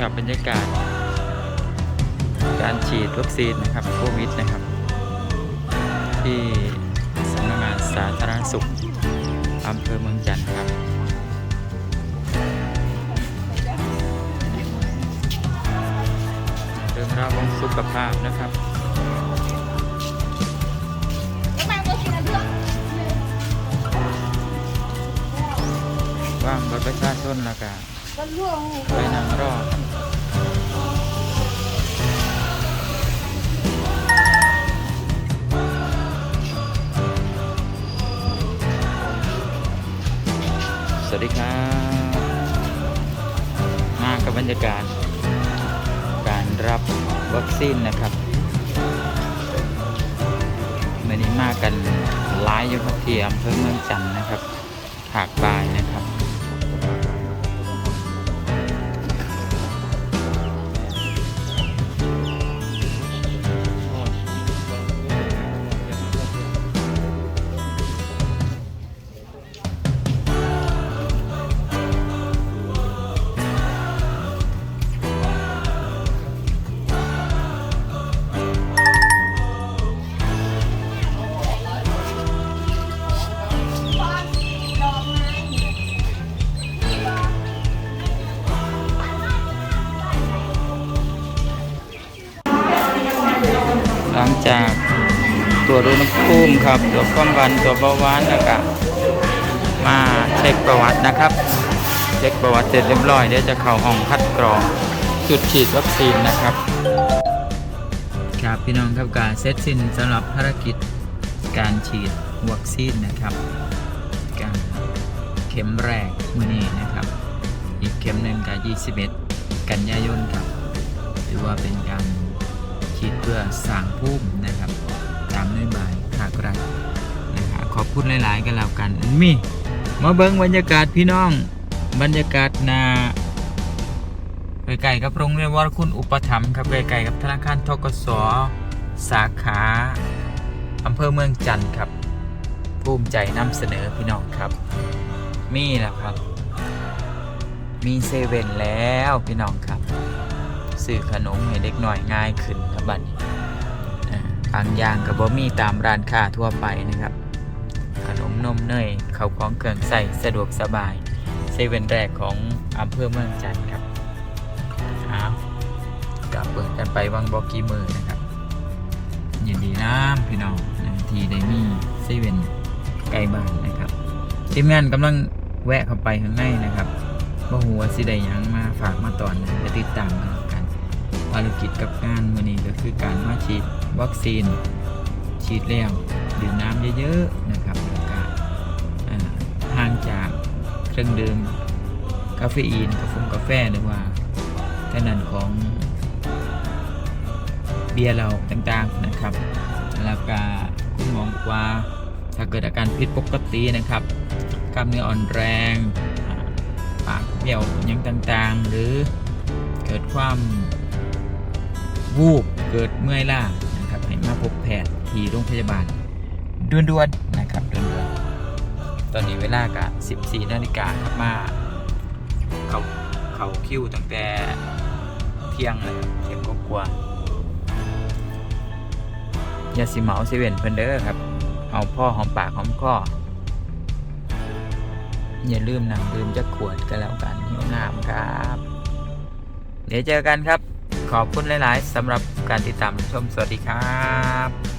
กับบรรยากาศ การฉีดวัคซีนนะครับโควิดนะครับ ที่สำนักงานสาธารณสุขอำเภอเมืองจันทร์ครับเรื่องราวของสุขภาพนะครับว่างรถประชาชนละกันไปนางรอด สวัสดีครับมากับบรรยากาศ การรับวัคซีนนะครับวันนี้มากันหลายอยู่ครับที่อำเภอเมืองจันทร์นะครับหากบาย ตัวจอุณหภูมิครับตัวจความดันตัวเบาหวานแล้วก็มาเช็คประวัตินะครับเช็คประวัติเสร็จเรียบร้อยเดี๋ยวจะเข้าห้องคัดกรองจุดฉีดวัคซีนนะครับ ครับพี่น้องครับการเสร็จสิ้นสำหรับภารกิจการฉีดวัคซีนนะครับ การเข็มแรกมือนี้นะครับ อีกเข็มหนึ่งกับ 21 กันยายนครับ ถือว่าเป็นการฉีดเพื่อสร้างภูมินะครับามนโยบายภาครัฐนะครับขอบคุณหลาย ๆกันแล้วกันมีมาเบิ้งบรรยากาศพี่น้อง บรรยากาศนาใกล้ๆกับโรงเรียนวรคุณอุปถัมภ์ครับใกล้ๆกับธนาคารทกสสาขาอำเภอเมืองจันทร์ครับ ภูมิใจนำเสนอพี่น้องครับ มีแล้วครับ มีเซเว่นแล้วพี่น้องครับซื้อขนมให้เด็กหน่อยง่ายขึ้นครับบัดนี้ อ่างย่างก็บ่มีตามร้านค้าทั่วไปนะครับ ขนมนมเนยเขาวของเครื่องใส่สะดวกสบายเซเว่นแรกของอำเภอเมืองจันทร์ครับอ้าวกับเปิดกันไปวังบอกกี่มือนะครับยินดีน้ำพี่น้องนะที่ได้มีเซเว่นใกล้บ้านนะครับทีมงานกำลังแวะเข้าไปข้างในนะครับบ่ฮู้ว่าสิได้ยังมาฝากมาตอนนะไปติดตามกันกันภารกิจกับงานมื้อนี้ก็คือการมาฉีด วัคซีนฉีดแล้วดื่มน้ำเยอะๆนะครับแล้วก็ห่างจากเครื่องดื่มคาเฟอีนกาแฟกาแฟหรือว่าท่านั้นของเบียร์เราต่างๆนะครับแล้วก็คุณมองว่าถ้าเกิดอาการผิดปกตินะครับกล้ามเนื้ออ่อนแรงปากเบี้ยวยังต่างๆ หรือเกิดความวูบเกิดเมื่อยล้า ให้มาพบแพทย์ที่โรงพยาบาลด่วนๆนะครับด่วนๆตอนนี้เวลากะ14นาฬิกาครับมาเขาเขาคิวตั้งแต่เที่ยงเลยเที่ยงก็กว่าๆอย่าสิเหมาเซเว่นเพิ่นเด้อครับ เอาพ่อหอมปากหอมคออย่าลืมน้ำลืมจะขวดก็แล้วกันหิวน้ำครับ เดี๋ยวเจอกันครับ ขอบคุณหลาย ๆสำหรับการติดตามชมสวัสดีครับ